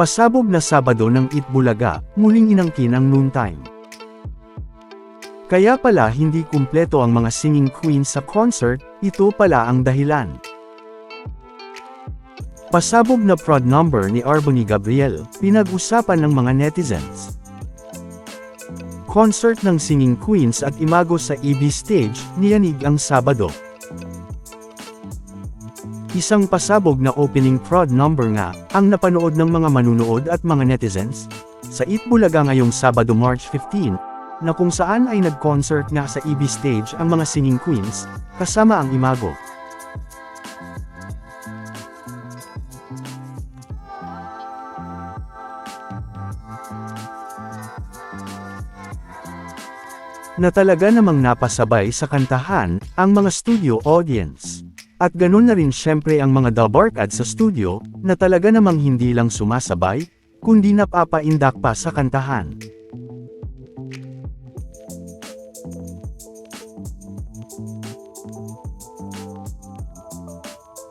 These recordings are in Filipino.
Pasabog na Sabado ng Itbulaga, muling inangkin ang noontime. Kaya pala hindi kumpleto ang mga singing queens sa concert, ito pala ang dahilan. Pasabog na prod number ni Arboni Gabriel, pinag-usapan ng mga netizens. Concert ng singing queens at imago sa EB stage, niyanig ang Sabado. Isang pasabog na opening prod number nga, ang napanood ng mga manunood at mga netizens, sa Itbulaga ngayong Sabado March 15, na kung saan ay nag-concert nga sa EB stage ang mga singing queens, kasama ang imago. na talaga namang napasabay sa kantahan, ang mga studio audience. At ganun na rin syempre ang mga dabarkad sa studio, na talaga namang hindi lang sumasabay, kundi napapaindak pa sa kantahan.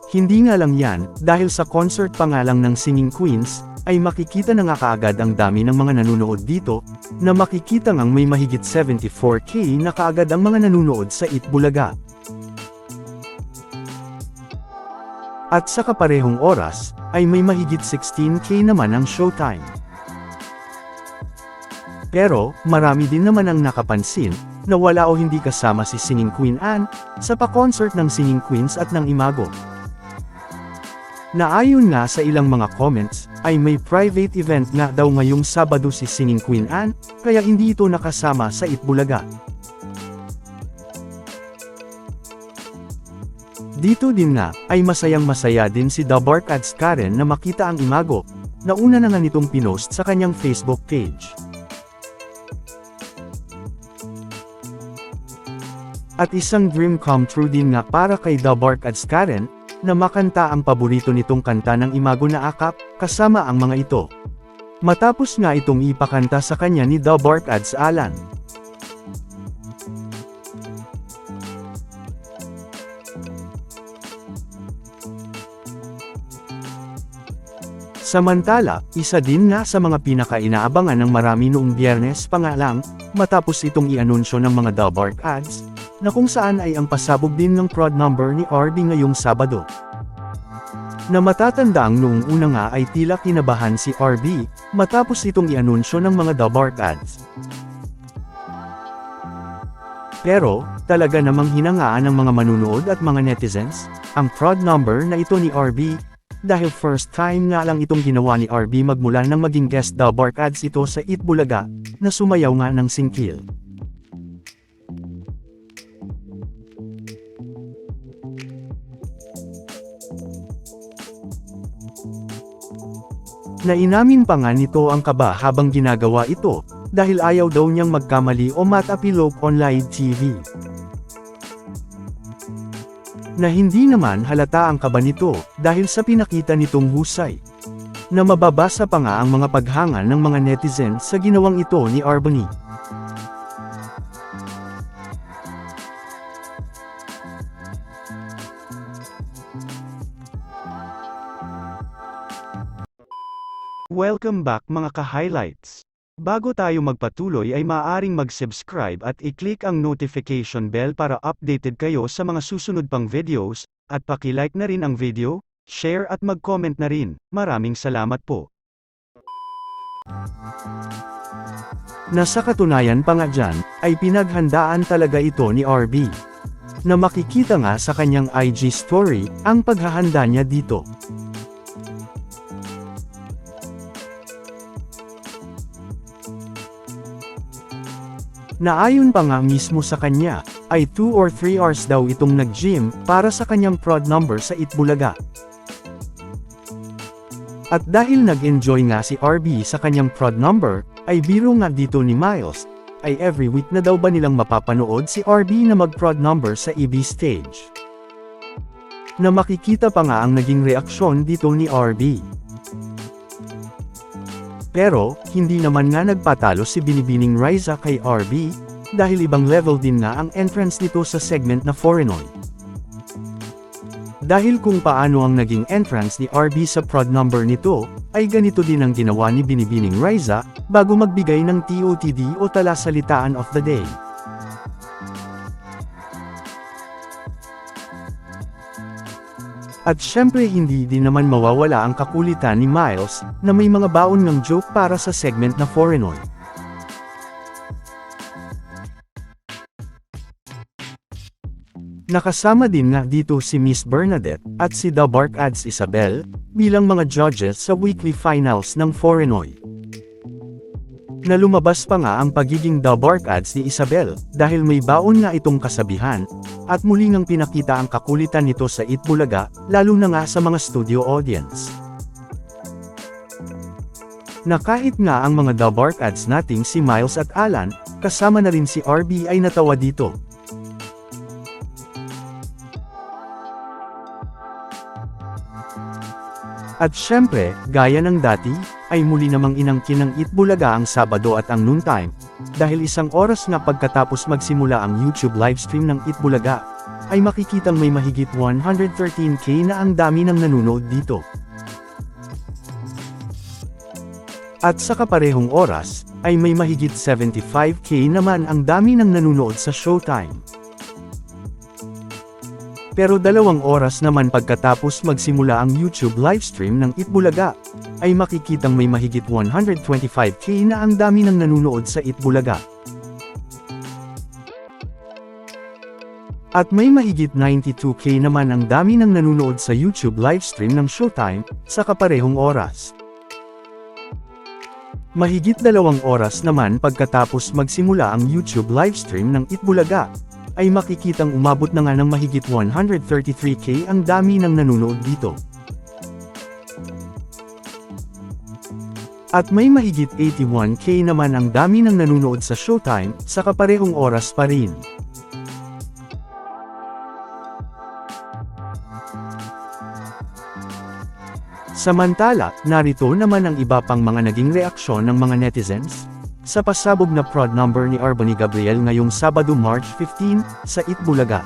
Hindi nga lang yan, dahil sa concert pa nga lang ng Singing Queens, ay makikita na nga kaagad ang dami ng mga nanonood dito, na makikita ngang may mahigit 74k na kaagad ang mga nanonood sa Itbulaga. At sa kaparehong oras, ay may mahigit 16k naman ang showtime. Pero, marami din naman ang nakapansin, na wala o hindi kasama si Singing Queen Anne, sa pa-concert ng Singing Queens at ng Imago. Naayon nga sa ilang mga comments, ay may private event nga daw ngayong Sabado si Singing Queen Anne, kaya hindi ito nakasama sa Itbulaga. Dito din nga, ay masayang masaya din si The Bark Ads Karen na makita ang imago, na una na nga nitong pinost sa kanyang Facebook page. At isang dream come true din nga para kay The Bark Ads Karen, na makanta ang paborito nitong kanta ng Imago na Akap, kasama ang mga ito. Matapos nga itong ipakanta sa kanya ni The Bark Ads Alan. Samantala, isa din nga sa mga pinaka-inaabangan ng marami noong biyernes pa nga lang, matapos itong i-anunsyo ng mga The Bark Ads, na kung saan ay ang pasabog din ng prod number ni RB ngayong Sabado. Na matatandaang noong una nga ay tila kinabahan si RB, matapos itong i-anunsyo ng mga The Bark Ads. Pero, talaga namang hinangaan ng mga manunood at mga netizens, ang prod number na ito ni RB, dahil first time nga lang itong ginawa ni RB magmula nang maging guest The Bark Ads ito sa Itbulaga, na sumayaw nga ng singkil. Nainamin pa nga nito ang kaba habang ginagawa ito, dahil ayaw daw niyang magkamali o matapilok on live TV. Na hindi naman halata ang kaba nito, dahil sa pinakita nitong husay. Na mababasa pa nga ang mga paghangal ng mga netizens sa ginawang ito ni Arbony. Welcome back mga ka-highlights. Bago tayo magpatuloy ay maaaring mag-subscribe at i-click ang notification bell para updated kayo sa mga susunod pang videos, at paki-like na rin ang video, share at mag-comment na rin. Maraming salamat po. Nasa katunayan pa nga dyan, ay pinaghandaan talaga ito ni RB. Na makikita nga sa kanyang IG story, ang paghahanda niya dito. Naayon pa nga mismo sa kanya, ay 2 or 3 hours daw itong nag-gym para sa kanyang prod number sa Itbulaga. At dahil nag-enjoy nga si RB sa kanyang prod number, ay biro nga dito ni Miles, ay every week na daw ba nilang mapapanood si RB na mag-prod number sa EB stage. Na makikita pa nga ang naging reaksyon dito ni RB. Pero, hindi naman nga nagpatalo si Binibining Riza kay RB, dahil ibang level din nga ang entrance nito sa segment na Foreignoy. Dahil kung paano ang naging entrance ni RB sa prod number nito, ay ganito din ang ginawa ni Binibining Riza, bago magbigay ng TOTD o talasalitaan of the day. At syempre hindi din naman mawawala ang kakulitan ni Miles, na may mga baon ng joke para sa segment na Foreignoy. Nakasama din nga dito si Miss Bernadette, at si The Bark Ads Isabel, bilang mga judges sa weekly finals ng Foreignoy. Na lumabas pa nga ang pagiging The Bark Ads ni Isabel, dahil may baon nga itong kasabihan, at muli ngang pinakita ang kakulitan nito sa Itbulaga, lalo na nga sa mga studio audience. Na kahit nga ang mga The Bark Ads nating si Miles at Alan, kasama na rin si RB ay natawa dito. At syempre, gaya ng dati, ay muli namang inangkin ng Itbulaga ang Sabado at ang noontime, dahil isang oras na pagkatapos magsimula ang YouTube livestream ng Itbulaga, ay makikitang may mahigit 113k na ang dami ng nanonood dito. At sa kaparehong oras, ay may mahigit 75k naman ang dami ng nanonood sa Showtime. Pero dalawang oras naman pagkatapos magsimula ang YouTube livestream ng Itbulaga, ay makikitang may mahigit 125k na ang dami ng nanonood sa Itbulaga. At may mahigit 92k naman ang dami ng nanonood sa YouTube livestream ng Showtime, sa kaparehong oras. Mahigit dalawang oras naman pagkatapos magsimula ang YouTube livestream ng Itbulaga, ay makikitang umabot na nga ng mahigit 133k ang dami ng nanonood dito. At may mahigit 81k naman ang dami ng nanonood sa Showtime, sa kaparehong oras pa rin. Samantala, narito naman ang iba pang mga naging reaksyon ng mga netizens, sa pasabog na prod number ni Arbony Gabriel ngayong Sabado March 15, sa Itbulaga.